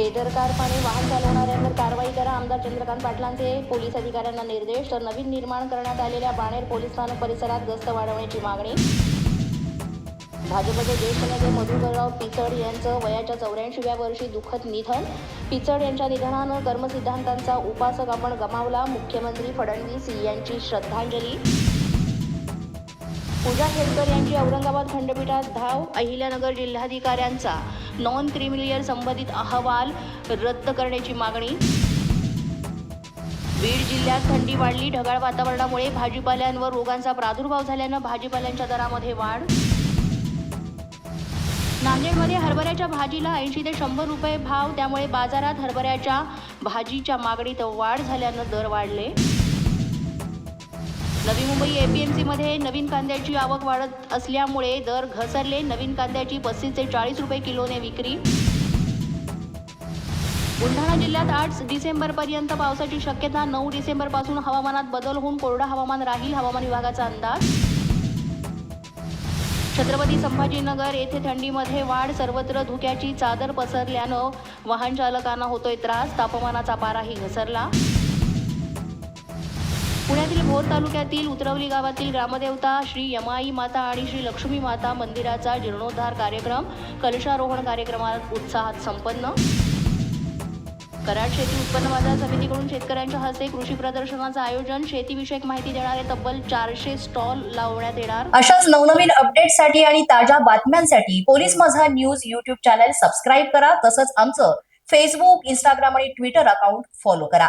बेदरकारपणे वाहन चालवणाऱ्यांवर कारवाई करा. आमदार चंद्रकांत पाटलांचे पोलीस अधिकाऱ्यांना निर्देश. तर नवीन निर्माण करण्यात आलेल्या बाणेर पोलीस स्थानक परिसरात गस्त वाढवण्याची मागणी. भाजपचे ज्येष्ठ नेते मधुकरराव पिचड यांचं वयाच्या चौऱ्याऐंशीव्या वर्षी दुःखद निधन. पिचड यांच्या निधनानं कर्मसिद्धांतांचा उपासक आपण गमावला. मुख्यमंत्री फडणवीस यांची श्रद्धांजली. पूजा खेडकर यांची औरंगाबाद खंडपीठात धाव अहिल्यानगर जिल्हाधिकाऱ्यांचा नॉन क्रिमिलियर संबंधित अहवाल रद्द करण्याची मागणी. बीड जिल्ह्यात थंडी वाढली ढगाळ वातावरणामुळे भाजीपाल्यांवर रोगांचा प्रादुर्भाव झाल्यानं भाजीपाल्यांच्या दरामध्ये वाढ. नांदेडमध्ये हरभऱ्याच्या भाजीला ऐंशी ते शंभर रुपये भाव त्यामुळे बाजारात हरभऱ्याच्या भाजीच्या मागणीत वाढ झाल्यानं दर वाढले. नवी मुंबई एपीएमसीमध्ये नवीन कांद्याची आवक वाढत असल्यामुळे दर घसरले. नवीन कांद्याची पस्तीस ते चाळीस रुपये किलोने विक्री. बुलढाणा जिल्ह्यात आठ डिसेंबरपर्यंत पावसाची शक्यता नऊ डिसेंबरपासून हवामानात बदल होऊन कोरडं हवामान राहील हवामान विभागाचा अंदाज. छत्रपती संभाजीनगर येथे थंडीमध्ये वाढ सर्वत्र धुक्याची चादर पसरल्यानं वाहन चालकांना होतोय त्रास तापमानाचा पाराही घसरला. पुण्यातील भोर तालुक्यातील उतरवली गावातील ग्रामदेवता श्री यमाई माता आणि श्री लक्ष्मी माता मंदिराचा जीर्णोद्धार कार्यक्रम कलशारोहण कार्यक्रमात उत्साहात संपन्न. कराड शेती उत्पन्न बाजार समितीकडून शेतकऱ्यांच्या हस्ते कृषी प्रदर्शनाचं आयोजन. शेतीविषयक माहिती देणारे तब्बल चारशे स्टॉल लावण्यात येणार. अशाच नवनवीन अपडेटसाठी आणि ताज्या बातम्यांसाठी पोलीस माझा न्यूज युट्यूब चॅनल सबस्क्राईब करा. तसंच आमचं फेसबुक इंस्टाग्राम आणि ट्विटर अकाउंट फॉलो करा.